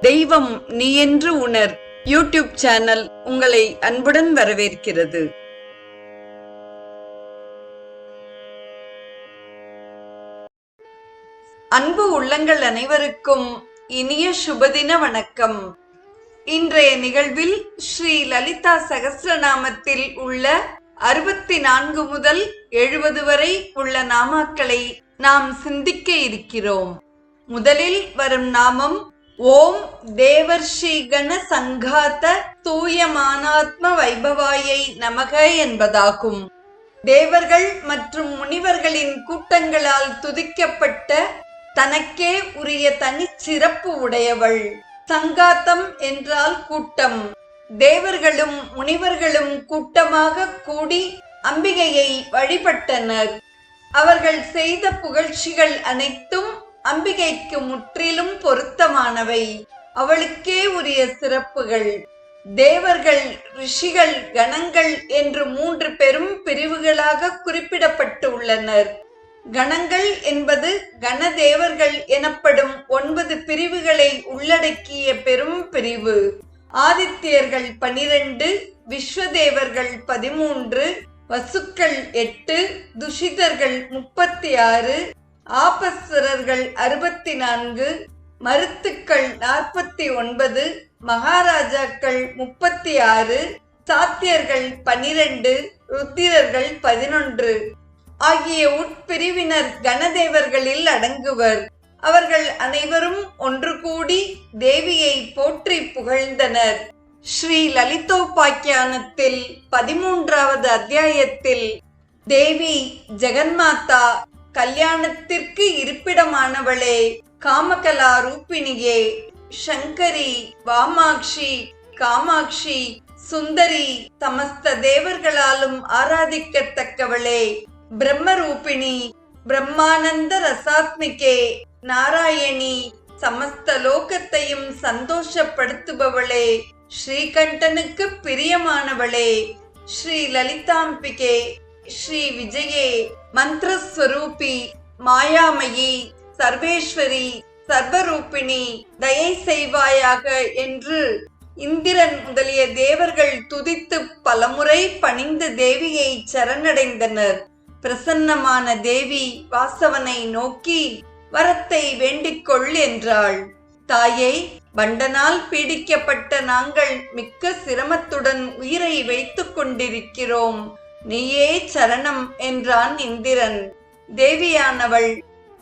தெய்வம் நீ என்று உணர். யூடியூப் சேனல் உங்களை அன்புடன் வரவேற்கிறது. அன்பு உள்ளங்கள் அனைவருக்கும் இனிய சுபதின வணக்கம். இன்றைய நிகழ்வில் ஸ்ரீ லலிதா சகசிரநாமத்தில் உள்ள அறுபத்தி நான்கு முதல் எழுபது வரை உள்ள நாமாக்களை நாம் சிந்திக்க இருக்கிறோம். முதலில் வரும் நாமம் ஓம் தேவர்ஷி கண தூயமானாத்ம வைபவாயை நமக என்பதாகும். தேவர்கள் மற்றும் முனிவர்களின் கூட்டங்களால் துதிக்கப்பட்ட தனக்கே உரிய தனிச் சிறப்பு உடையவள். சங்காத்தம் என்றால் கூட்டம். தேவர்களும் முனிவர்களும் கூட்டமாக கூடி அம்பிகையை வழிபட்டனர். அவர்கள் செய்த புகழ்ச்சிகள் அனைத்தும் அம்பிகைக்கு முற்றிலும் பொருத்தமானவை. அவளுக்கே உரிய சிறப்புகள். தேவர்கள் ரிஷிகள் கணங்கள் என்று மூன்று பெரும் பிரிவுகளாக குறிப்பிடப்பட்டு உள்ளனர் கணங்கள் என்பது கணதேவர்கள் எனப்படும் ஒன்பது பிரிவுகளை உள்ளடக்கிய பெரும் பிரிவு. ஆதித்யர்கள் பனிரெண்டு விஸ்வதேவர்கள் பதிமூன்று வசுக்கள் எட்டு துஷிதர்கள் முப்பத்தி ஆறு ஆபஸ்வரர்கள் அறுபத்தி நான்கு மருத்துக்கள் நாற்பத்தி ஒன்பது மகாராஜாக்கள் முப்பத்தி ஆறு சாத்தியர்கள் பனிரெண்டு ருத்திரர்கள் பதினொன்று. ஆகிய உட்பிரிவினர் கணதேவர்களில் அடங்குவர். அவர்கள் அனைவரும் ஒன்று கூடி தேவியை போற்றி புகழ்ந்தனர். ஸ்ரீ லலிதோபாக்கியானத்தில் பதிமூன்றாவது அத்தியாயத்தில் தேவி ஜெகன்மாதா கல்யாணத்திற்கு இருப்பிடமானவளே காமகலா ரூபிணியே சங்கரி வாமாக்ஷி காமாட்சி சுந்தரி சமஸ்த தேவர்களாலும் ஆராதிக்கத்தக்கவளே பிரம்மரூபிணி பிரம்மானந்த ரசாத்மிகே நாராயணி சமஸ்த லோகத்தையும் சந்தோஷப்படுத்துபவளே ஸ்ரீகண்டனுக்கு பிரியமானவளே ஸ்ரீ லலிதாம்பிகே ஸ்ரீ விஜயே மந்திரஸ்வரூபி மாயாமயி சர்வேஸ்வரி சர்வரூபிணி தயை செய்வாயாக என்று இந்திரன் முதலிய தேவர்கள் துதித்து பலமுறை பணிந்து தேவியை சரணடைந்தனர். பிரசன்னமான தேவி வாசவனை நோக்கி வரத்தை வேண்டிக்கொள் என்றாள். தாயே பண்டனால் பீடிக்கப்பட்ட நாங்கள் மிக்க சிரமத்துடன் உயிரை வைத்துக் கொண்டிருக்கிறோம். நீயே சரணம் என்றான் இந்திரன். தேவியானவள்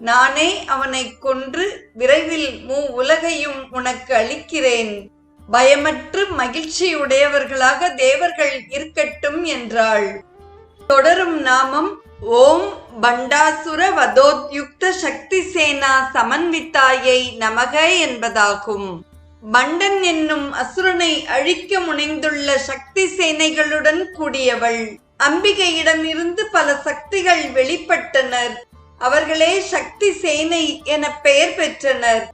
நானே அவனை கொன்று விரைவில் மூ உலகையும் உனக்கு அளிக்கிறேன். பயமற்று மகிழ்ச்சியுடையவர்களாக தேவர்கள் இருக்கட்டும் என்றாள். தொடரும் நாமம் ஓம் பண்டாசுர வதோத்யுக்த சக்தி சேனா சமன்வித்தாயை நமக என்பதாகும். பண்டன் என்னும் அசுரனை அழிக்க முனைந்துள்ள சக்தி சேனைகளுடன் கூடியவள். அம்பிகையிடமிருந்து பல சக்திகள் வெளிப்பட்டனர். அவர்களே சக்தி சேனை என பெயர் பெற்றனர்.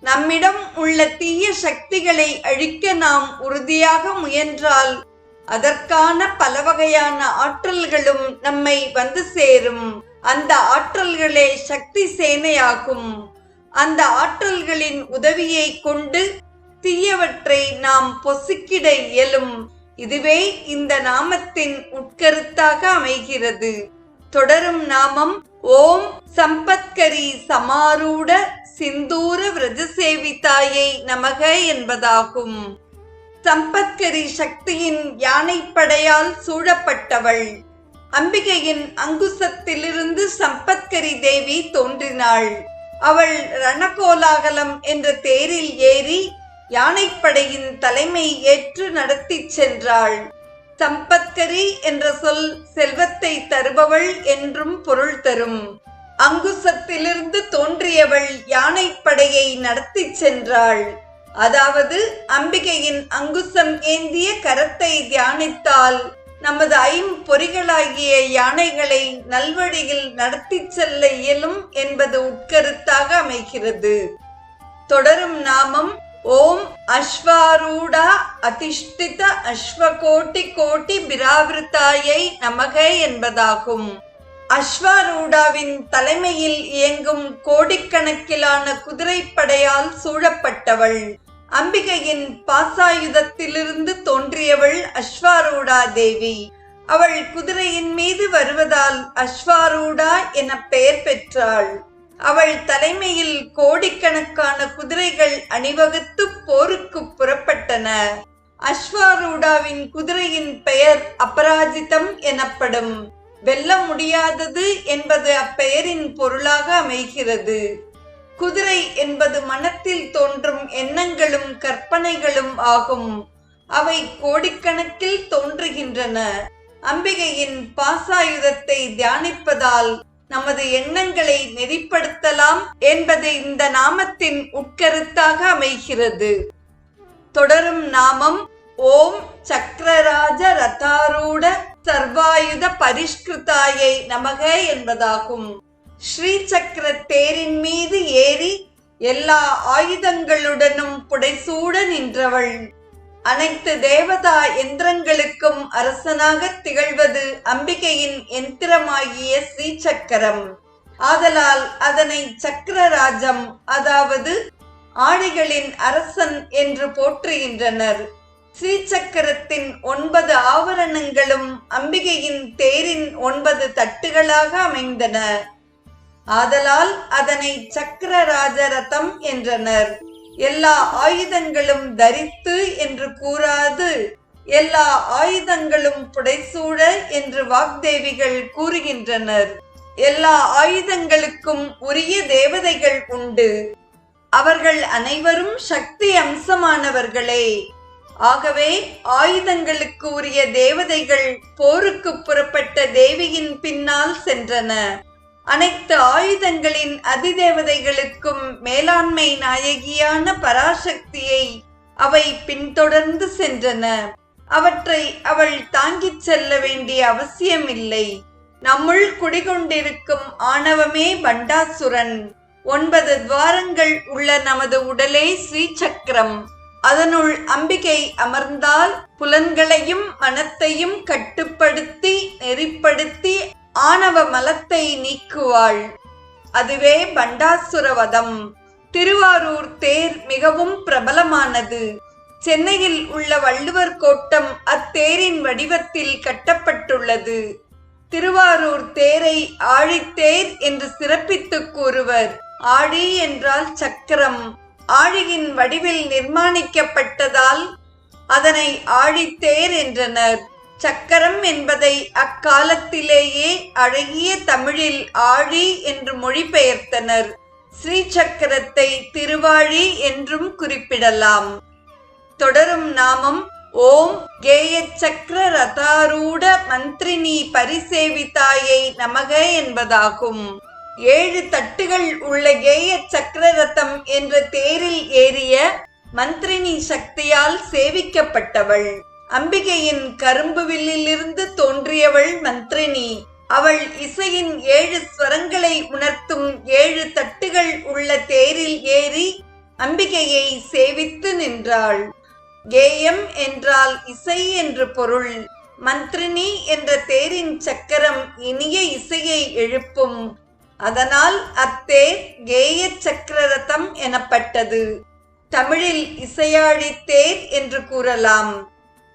நம்மிடம் உள்ள தீய சக்திகளை அழிக்க நாம் உறுதியாக முயன்றால் அதற்கான பல வகையான ஆற்றல்களும் நம்மை வந்து சேரும். அந்த ஆற்றல்களே சக்தி சேனையாகும். அந்த ஆற்றல்களின் உதவியை கொண்டு தீயவற்றை நாம் பொசுக்கிட இயலும். இதுவே இந்த நாமத்தின் உட்கருத்தாக அமைகிறது. தொடரும் நாமம் ஓம் சம்பத்கரி சமாரூட சிந்தூர விரஜசேவிதாயை நமக என்பதாகும். சம்பத்கரி சக்தியின் யானைப்படையால் சூழப்பட்டவள். அம்பிகையின் அங்குசத்திலிருந்து சம்பத்கரி தேவி தோன்றினாள். அவள் ரணகோலாகலம் என்ற தேரில் ஏறி யானைப்படையின் தலைமை ஏற்று நடத்திச் சென்றாள். சம்பத்கரி என்ற சொல் செல்வத்தை தருபவள் என்றும் பொருள் தரும். அங்குசத்திலிருந்து தோன்றியவள் யானைப்படையை நடத்திச் சென்றாள். அதாவது அம்பிகையின் அங்குசம் ஏந்திய கரத்தை தியானித்தால் நமது ஐம்பொறிகளாகிய யானைகளை நல்வழியில் நடத்திச் செல்ல இயலும் என்பது உட்கருத்தாக அமைகிறது. தொடரும் நாமம் ஓம் அஸ்வாரூடா அதிஷ்டித அஸ்வகோட்டி கோட்டி பிராவிருத்தாயை நமக என்பதாகும். அஸ்வாரூடாவின் தலைமையில் இயங்கும் கோடிக்கணக்கிலான குதிரைப்படையால் சூழப்பட்டவள். அம்பிகையின் பாசாயுதத்திலிருந்து தோன்றியவள் அஸ்வாரூடா தேவி. அவள் குதிரையின் மீது வருவதால் அஸ்வாரூடா என பெயர் பெற்றாள். அவள் தலைமையில் கோடிக்கணக்கான குதிரைகள் அணிவகுத்து போருக்கு புறப்பட்டன. அஸ்வாரூடாவின் குதிரையின் பெயர் அபராஜிதம் எனப்படும். வெல்ல முடியாதது என்பது அப்பெயரின் பொருளாக அமைகிறது. குதிரை என்பது மனத்தில் தோன்றும் எண்ணங்களும் கற்பனைகளும் ஆகும். அவை கோடிக்கணக்கில் தோன்றுகின்றன. அம்பிகையின் பாசாயுதத்தை தியானிப்பதால் நமது எண்ணங்களை நெறிப்படுத்தலாம் என்பது இந்த நாமத்தின் உட்கருத்தாக அமைகிறது. தொடரும் நாமம் ஓம் சக்கரராஜ ரதாரூட சர்வாயுத பரிஷ்கிருதாயை நமக என்பதாகும். ஸ்ரீ சக்கர தேரின் மீது ஏறி எல்லா ஆயுதங்களுடனும் புடைசூட நின்றவள். அனைத்து தேவதா எந்திரங்களுக்கும் அரசனாக திகழ்வது அம்பிகையின் எந்திரமாகிய ஸ்ரீசக்கரம். ஆதலால் அதனை சக்கரராஜம் அதாவது ஆழிகளின் அரசன் என்று போற்றுகின்றனர். ஸ்ரீசக்கரத்தின் ஒன்பது ஆவரணங்களும் அம்பிகையின் தேரின் ஒன்பது தட்டுகளாக அமைந்தன. ஆதலால் அதனை சக்கரராஜ ரதம் என்றனர். எல்லா ஆயுதங்களும் தரித்து என்று கூறாது. எல்லா ஆயுதங்களும் புடைசூழ என்று வாக்தேவிகள் கூறுகின்றனர். எல்லா ஆயுதங்களுக்கும் உரிய தேவதைகள் உண்டு. அவர்கள் அனைவரும் சக்தி அம்சமானவர்களே. ஆகவே ஆயுதங்களுக்கு உரிய தேவதைகள் போருக்கு புறப்பட்ட தேவியின் பின்னால் சென்றன. அனைத்து ஆயுதங்களின் அதிதேவதைகளுக்கும் மேலாண்மை நாயகியான பராசக்தியை அவை பின்தொடர்ந்து சென்றன. அவற்றை அவள் தாங்கிச் செல்ல வேண்டிய அவசியமில்லை. நம்முள் குடிகொண்டிருக்கும் ஆணவமே பண்டாசுரன். ஒன்பது துவாரங்கள் உள்ள நமது உடலே ஸ்ரீசக்கரம். அதனுள் அம்பிகை அமர்ந்தால் புலன்களையும் மனத்தையும் கட்டுப்படுத்தி நெறிப்படுத்தி ஆணவ மலத்தை நீக்குவாள். அதுவே பண்டாசுரவதம். திருவாரூர் தேர் மிகவும் பிரபலமானது. சென்னையில் உள்ள வள்ளுவர் கோட்டம் அத்தேரின் வடிவத்தில் கட்டப்பட்டுள்ளது. திருவாரூர் தேரை ஆழித்தேர் என்று சிறப்பித்துக் கூறுவர். ஆழி என்றால் சக்கரம். ஆழியின் வடிவில் நிர்மாணிக்கப்பட்டதால் அதனை ஆழித்தேர் என்றனர். சக்கரம் என்பதை அக்காலத்திலேயே அழகிய தமிழில் ஆழி என்று மொழிபெயர்த்தனர். ஸ்ரீ சக்கரத்தை திருவாழி என்றும் குறிப்பிடலாம். தொடரும் நாமம் ஓம் கேய சக்கர ரதாரூட மந்திரினி பரிசேவிதாயை நமக என்பதாகும். ஏழு தட்டுகள் உள்ள கேய சக்கர ரதம் என்ற தேரில் ஏறிய மந்திரினி சக்தியால் சேவிக்கப்பட்டவள். அம்பிகையின் கரும்பு வில்லிலிருந்து தோன்றியவள் மந்திரினி அவள் இசையின் ஏழு ஸ்வரங்களை உணர்த்தும் ஏழு தட்டுகள் உள்ள தேரில் ஏறி அம்பிகையை சேவித்து நின்றாள். கேயம் என்றால் இசை என்று பொருள். மந்திரினி என்ற தேரின் சக்கரம் இனிய இசையை எழுப்பும். அதனால் அத்தேர் கேய சக்கரரதம் எனப்பட்டது. தமிழில் இசையாழி தேர் என்று கூறலாம்.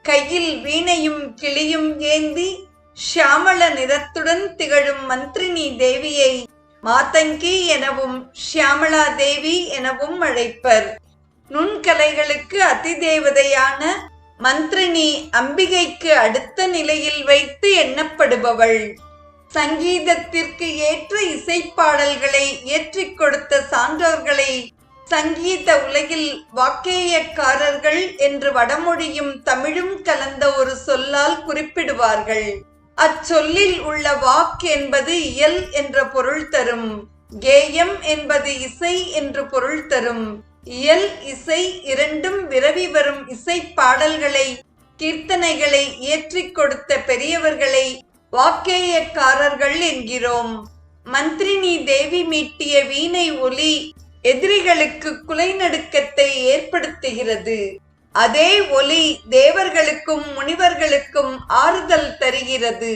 கையில் வீணையும் கிளியும் ஏந்தி ஷியாமள நிறத்துடன் திகழும் மந்திரினி தேவியை மாதங்கி எனவும் ஷியாமளா தேவி எனவும் அழைப்பர். நுண்கலைகளுக்கு அதிதேவதையான மந்திரினி அம்பிகைக்கு அடுத்த நிலையில் வைத்து எண்ணப்படுபவள். சங்கீதத்திற்கு ஏற்ற இசைப்பாடல்களை இயற்றிக் கொடுத்த சான்றோர்களை சங்கீத உலகில் வாக்கேயக்காரர்கள் என்று வடமொழியும் தமிழும் கலந்த ஒரு சொல்லால் குறிப்பிடுவார்கள். அச்சொல்லில் உள்ள வாக் என்பது இயல் என்ற பொருள் தரும். கேயம் என்பது இசை என்று பொருள் தரும். இயல் இசை இரண்டும் விரவி வரும் இசை பாடல்களை கீர்த்தனைகளை இயற்றிக் கொடுத்த பெரியவர்களை வாக்கேயக்காரர்கள் என்கிறோம். மந்திரினி தேவி மீட்டிய வீணை ஒலி எதிரிகளுக்கு குலைநடுக்கத்தை ஏற்படுத்துகிறது. அதே ஒலி தேவர்களுக்கும் முனிவர்களுக்கும் ஆறுதல் தருகிறது.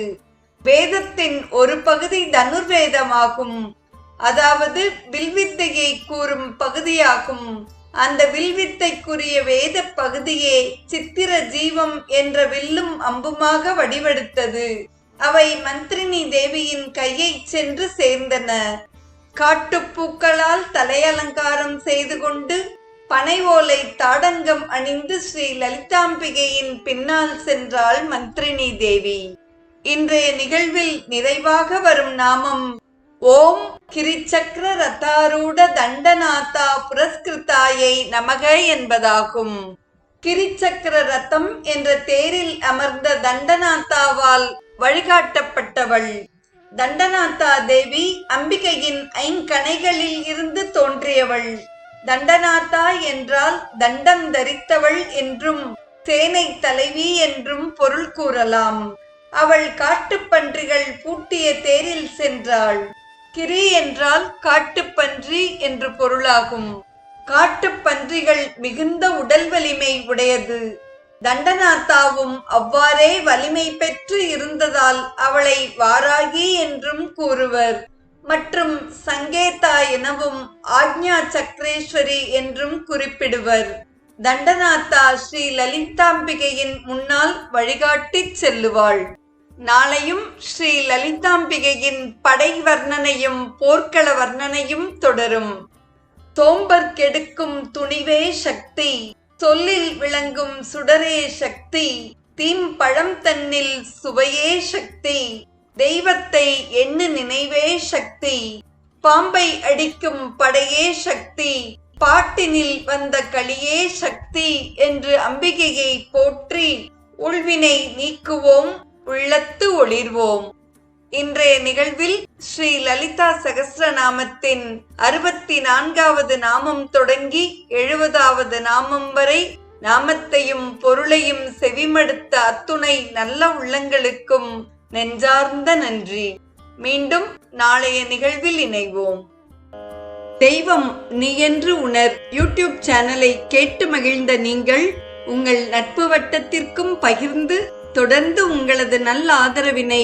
வேதத்தின் ஒரு பகுதி தனுர்வேதமாகும். அதாவது வில்வித்தையை கூறும் பகுதியாகும். அந்த வில்வித்தைக்குரிய வேத பகுதியே சித்திர ஜீவம் என்ற வில்லும் அம்புமாக வடிவெடுத்தது. அவை மந்திரினி தேவியின் கையை சென்று சேர்ந்தன. காட்டுப்பூக்களால் தலையலங்காரம் செய்து கொண்டு பனை ஓலை தாடங்கம் அணிந்து ஸ்ரீ லலிதாம்பிகையின் பின்னால் சென்றாள் மந்திரினி தேவி. இன்றைய நிகழ்வில் நிறைவாக வரும் நாமம் ஓம் கிரிச்சக்கர ரதாரூட தண்டநாதா புரஸ்கிருதாயை நமக என்பதாகும். கிரிச்சக்கர ரத்தம் என்ற தேரில் அமர்ந்த தண்டநாத்தாவால் வழிகாட்டப்பட்டவள் தண்டநாத்தா தேவி அம்பிகையின் ஐங்கணைகளில் இருந்து தோன்றியவள். தண்டநாத்தா என்றால் தண்டம் தரித்தவள் என்றும் சேனை தலைவி என்றும் பொருள் கூறலாம். அவள் காட்டுப்பன்றிகள் பூட்டிய தேரில் சென்றாள். கிரி என்றால் காட்டுப்பன்றி என்று பொருளாகும். காட்டுப்பன்றிகள் மிகுந்த உடல் வலிமை உடையது. தண்டநாத்தாவும் அவ்வாறே வலிமை பெற்று இருந்ததால் அவளை வாராகி என்றும் கூறுவர். மற்றும் சங்கேதா எனவும் ஆக்ஞா சக்ரேஸ்வரி என்றும் குறிப்பிடுவர். தண்டநாத்தா ஸ்ரீ லலிதாம்பிகையின் முன்னால் வழிகாட்டிச் செல்லுவாள். நாளையும் ஸ்ரீ லலிதாம்பிகையின் படை வர்ணனையும் போர்க்கள வர்ணனையும் தொடரும். தோம்பர் கெடுக்கும் துணிவே சக்தி. சொல்லில் விளங்கும் சுடரே சக்தி தீம்பழம் தன்னில் சுவையே சக்தி தெய்வத்தை எண்ணு நினைவே சக்தி பாம்பை அடிக்கும் படையே சக்தி பாட்டினில் வந்த களியே சக்தி என்று அம்பிகையை போற்றி உள்வினை நீக்குவோம் உள்ளத்து ஒளிர்வோம். இன்றைய நிகழ்வில் ஸ்ரீ லலிதா சகசிரநாமத்தின் அறுபத்தி நான்காவது நாமம் தொடங்கி எழுபதாவது நாமம் வரை நாமத்தையும் பொருளையும் செவிமடுத்த அத்துணை நல்ல உள்ளங்களுக்கும் நெஞ்சார்ந்த நன்றி. மீண்டும் நாளைய நிகழ்வில் இணைவோம். தெய்வம் நீ என்று உணர் யூடியூப் சேனலை கேட்டு மகிழ்ந்த நீங்கள் உங்கள் நட்பு வட்டத்திற்கும் பகிர்ந்து தொடர்ந்து உங்களது நல்ல ஆதரவினை